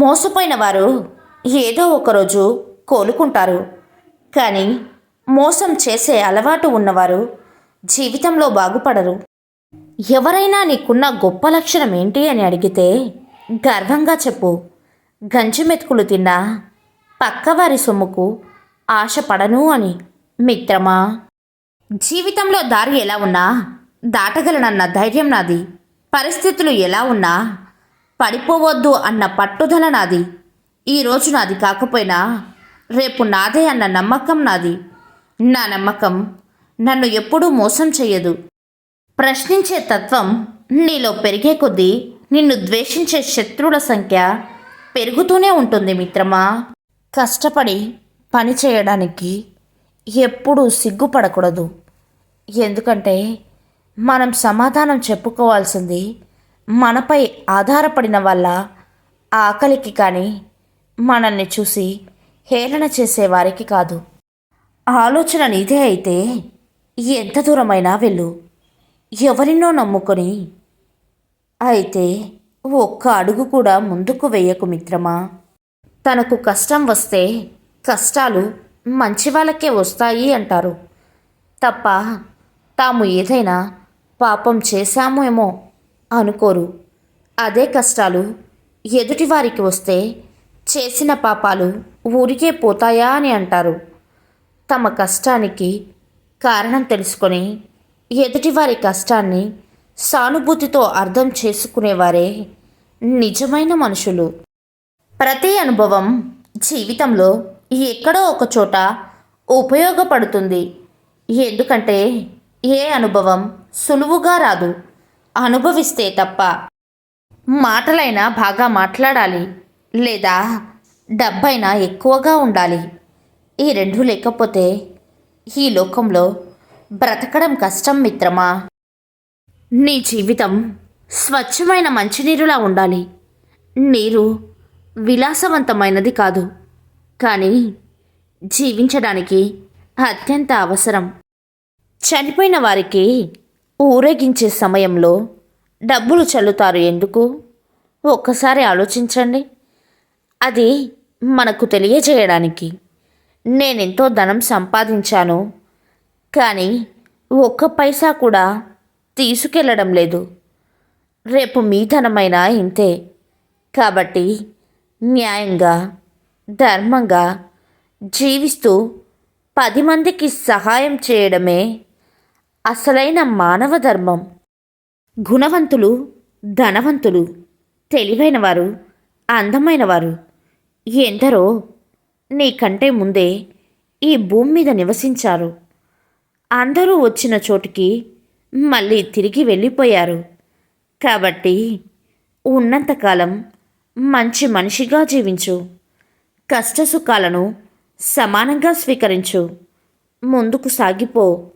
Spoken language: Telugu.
మోసపోయిన వారు ఏదో ఒకరోజు కోలుకుంటారు. కానీ మోసం చేసే అలవాటు ఉన్నవారు జీవితంలో బాగుపడరు. ఎవరైనా నీకున్న గొప్ప లక్షణం ఏంటి అని అడిగితే గర్వంగా చెప్పు. గంజి మెతుకులు తిన్నా పక్కవారి సొమ్ముకు ఆశపడను అని మిత్రమా? జీవితంలో దారి ఎలా ఉన్నా దాటగలనన్న ధైర్యం నాది. పరిస్థితులు ఎలా ఉన్నా పడిపోవద్దు అన్న పట్టుదల నాది. ఈరోజు నాది కాకపోయినా రేపు నాదే అన్న నమ్మకం నాది. నా నమ్మకం నన్ను ఎప్పుడూ మోసం చేయదు ప్రశ్నించే తత్వం నీలో పెరిగే కొద్దీ నిన్ను ద్వేషించే శత్రువుల సంఖ్య పెరుగుతూనే ఉంటుంది మిత్రమా. కష్టపడి పని చేయడానికి ఎప్పుడూ సిగ్గుపడకూడదు. ఎందుకంటే మనం సమాధానం చెప్పుకోవాల్సింది మనపై ఆధారపడిన వల్ల ఆకలికి కానీ మనల్ని చూసి హేళన చేసేవారికి కాదు. ఆలోచన నీదే అయితే ఎంత దూరమైనా వెళ్ళు. ఎవరినో నమ్ముకొని. అయితే ఒక్క అడుగు కూడా ముందుకు వేయకు మిత్రమా? తనకు కష్టం వస్తే కష్టాలు మంచి వాళ్ళకే వస్తాయి అంటారు. తప్ప తాము ఏదైనా పాపం చేశామేమో అనుకోరు. అదే కష్టాలు ఎదుటివారికి వస్తే చేసిన పాపాలు ఊరికే పోతాయా అని అంటారు. తమ కష్టానికి కారణం తెలుసుకొని ఎదుటివారి కష్టాన్ని సానుభూతితో అర్థం చేసుకునేవారే నిజమైన మనుషులు. ప్రతి అనుభవం జీవితంలో ఎక్కడో ఒక చోట ఉపయోగపడుతుంది. ఎందుకంటే ఏ అనుభవం సులువుగా రాదు. అనుభవిస్తే తప్ప మాటలైనా బాగా మాట్లాడాలి లేదా డబ్బైనా ఎక్కువగా ఉండాలి. ఈ రెండు లేకపోతే ఈ లోకంలో బ్రతకడం కష్టం మిత్రమా? నీ జీవితం స్వచ్ఛమైన మంచినీరులా ఉండాలి. నీరు విలాసవంతమైనది కాదు. కానీ జీవించడానికి అత్యంత అవసరం. చనిపోయిన వారికి ఊరేగించే సమయంలో డబ్బులు చల్లుతారు ఎందుకు? ఒక్కసారి ఆలోచించండి. అది మనకు తెలియజేయడానికి. నేనెంతో ధనం సంపాదించాను కానీ ఒక్క పైసా కూడా తీసుకెళ్ళడం లేదు. రేపు మీ ధనమైనా ఇంతే. కాబట్టి న్యాయంగా ధర్మంగా జీవిస్తూ పది మందికి సహాయం చేయడమే అసలైన మానవ ధర్మం. గుణవంతులు ధనవంతులు తెలివైనవారు అందమైనవారు. ఎందరో నీకంటే ముందే ఈ భూమి మీద నివసించారు. అందరూ వచ్చిన చోటుకి మళ్ళీ తిరిగి వెళ్ళిపోయారు. కాబట్టి ఉన్నంతకాలం మంచి మనిషిగా జీవించు. కష్టసుఖాలను సమానంగా స్వీకరించు. ముందుకు సాగిపో.